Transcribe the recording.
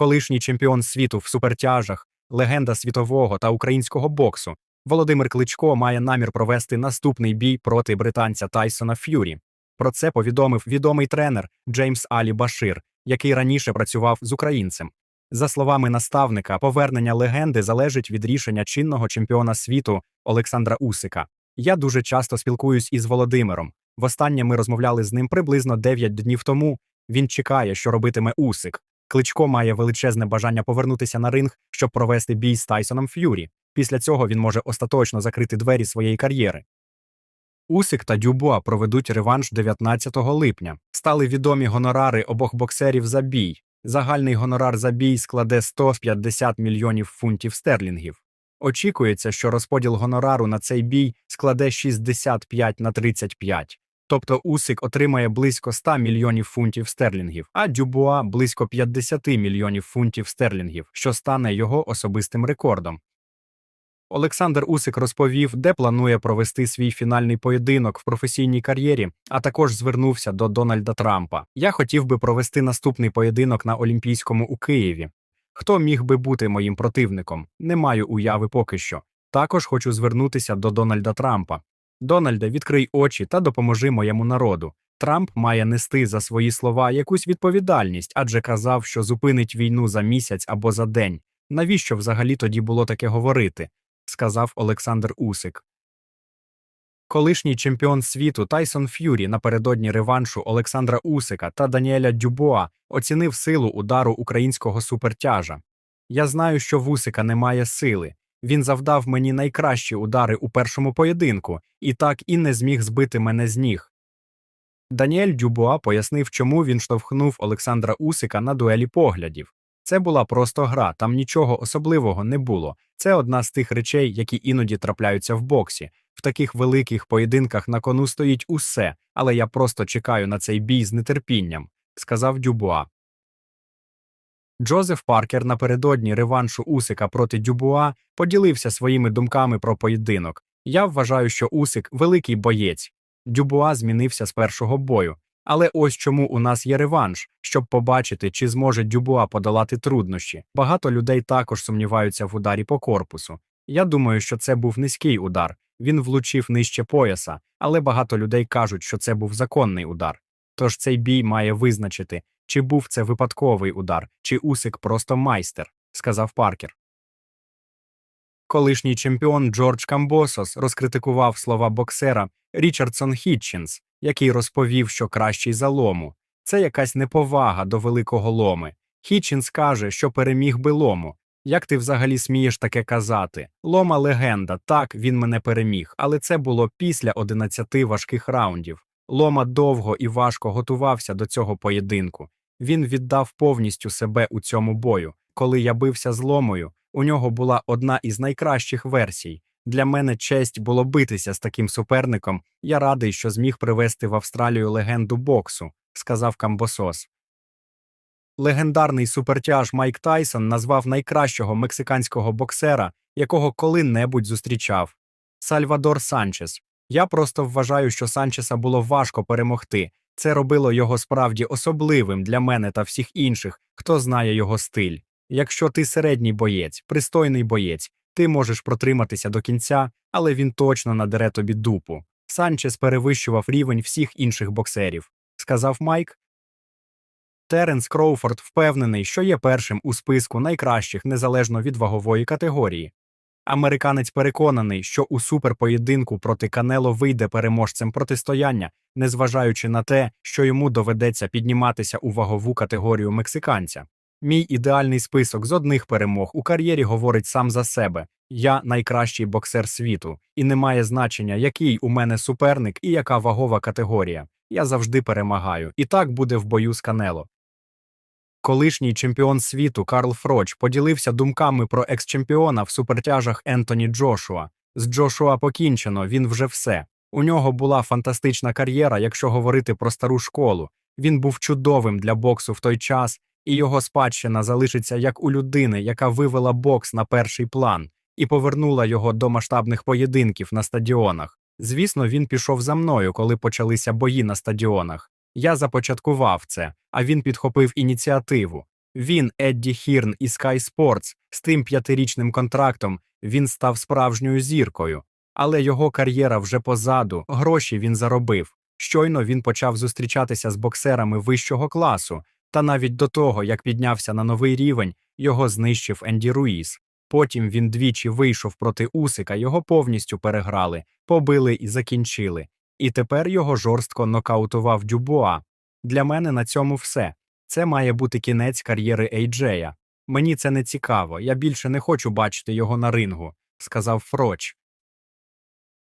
колишній чемпіон світу в супертяжах, легенда світового та українського боксу. Володимир Кличко має намір провести наступний бій проти британця Тайсона Ф'юрі. Про це повідомив відомий тренер Джеймс Алі Башир, який раніше працював з українцем. За словами наставника, повернення легенди залежить від рішення чинного чемпіона світу Олександра Усика. Я дуже часто спілкуюсь із Володимиром. Востаннє ми розмовляли з ним приблизно 9 днів тому. Він чекає, що робитиме Усик. Кличко має величезне бажання повернутися на ринг, щоб провести бій з Тайсоном Ф'юрі. Після цього він може остаточно закрити двері своєї кар'єри. Усик та Дюбуа проведуть реванш 19 липня. Стали відомі гонорари обох боксерів за бій. Загальний гонорар за бій складе 150 мільйонів фунтів стерлінгів. Очікується, що розподіл гонорару на цей бій складе 65 на 35. Тобто Усик отримає близько 100 мільйонів фунтів стерлінгів, а Дюбуа близько 50 мільйонів фунтів стерлінгів, що стане його особистим рекордом. Олександр Усик розповів, де планує провести свій фінальний поєдинок в професійній кар'єрі, а також звернувся до Дональда Трампа. Я хотів би провести наступний поєдинок на Олімпійському у Києві. Хто міг би бути моїм противником? Не маю уяви поки що. Також хочу звернутися до Дональда Трампа. Дональде, відкрий очі та допоможи моєму народу. Трамп має нести за свої слова якусь відповідальність, адже казав, що зупинить війну за місяць або за день. Навіщо взагалі тоді було таке говорити? сказав Олександр Усик. Колишній чемпіон світу Тайсон Ф'юрі напередодні реваншу Олександра Усика та Даніеля Дюбуа оцінив силу удару українського супертяжа. Я знаю, що в Усика немає сили. Він завдав мені найкращі удари у першому поєдинку і так і не зміг збити мене з ніг. Даніель Дюбуа пояснив, чому він штовхнув Олександра Усика на дуелі поглядів. Це була просто гра, там нічого особливого не було. Це одна з тих речей, які іноді трапляються в боксі. В таких великих поєдинках на кону стоїть усе, але я просто чекаю на цей бій з нетерпінням, сказав Дюбуа. Джозеф Паркер напередодні реваншу Усика проти Дюбуа поділився своїми думками про поєдинок. Я вважаю, що Усик великий боєць. Дюбуа змінився з першого бою. Але ось чому у нас є реванш, щоб побачити, чи зможе Дюбуа подолати труднощі. Багато людей також сумніваються в ударі по корпусу. Я думаю, що це був низький удар. Він влучив нижче пояса, але багато людей кажуть, що це був законний удар. Тож цей бій має визначити, чи був це випадковий удар, чи Усик просто майстер, сказав Паркер. Колишній чемпіон Джордж Камбосос розкритикував слова боксера Річардсон Хітчінс, який розповів, що кращий за лому. Це якась неповага до великого ломи. Хітчінс каже, що переміг би лому. Як ти взагалі смієш таке казати? Лома легенда, так він мене переміг, але це було після 11 важких раундів. Лома довго і важко готувався до цього поєдинку. Він віддав повністю себе у цьому бою. Коли я бився з ломою, у нього була одна із найкращих версій. Для мене честь було битися з таким суперником. Я радий, що зміг привести в Австралію легенду боксу, сказав Камбосос. Легендарний супертяж Майк Тайсон назвав найкращого мексиканського боксера, якого коли-небудь зустрічав Сальвадор Санчес. Я просто вважаю, що Санчеса було важко перемогти. Це робило його справді особливим для мене та всіх інших, хто знає його стиль. Якщо ти середній боєць, пристойний боєць, ти можеш протриматися до кінця, але він точно надере тобі дупу. Санчес перевищував рівень всіх інших боксерів, сказав Майк. Теренс Кроуфорд впевнений, що є першим у списку найкращих незалежно від вагової категорії. Американець переконаний, що у суперпоєдинку проти Канело вийде переможцем протистояння, незважаючи на те, що йому доведеться підніматися у вагову категорію мексиканця. Мій ідеальний список з одних перемог у кар'єрі говорить сам за себе. Я найкращий боксер світу, і не має значення, який у мене суперник і яка вагова категорія. Я завжди перемагаю, і так буде в бою з Канело. Колишній чемпіон світу Карл Фроч поділився думками про екс-чемпіона в супертяжах Ентоні Джошуа. З Джошуа покінчено, він вже все. У нього була фантастична кар'єра, якщо говорити про стару школу. Він був чудовим для боксу в той час, і його спадщина залишиться як у людини, яка вивела бокс на перший план і повернула його до масштабних поєдинків на стадіонах. Звісно, він пішов за мною, коли почалися бої на стадіонах. Я започаткував це, а він підхопив ініціативу. Він, Едді Хірн із Sky Sports, з тим п'ятирічним контрактом, він став справжньою зіркою. Але його кар'єра вже позаду, гроші він заробив. Щойно він почав зустрічатися з боксерами вищого класу, та навіть до того, як піднявся на новий рівень, його знищив Енді Руїс. Потім він двічі вийшов проти Усика, його повністю переграли, побили і закінчили. І тепер його жорстко нокаутував Дюбуа. Для мене на цьому все. Це має бути кінець кар'єри Ейджея. Мені це не цікаво, я більше не хочу бачити його на рингу, сказав Фроч.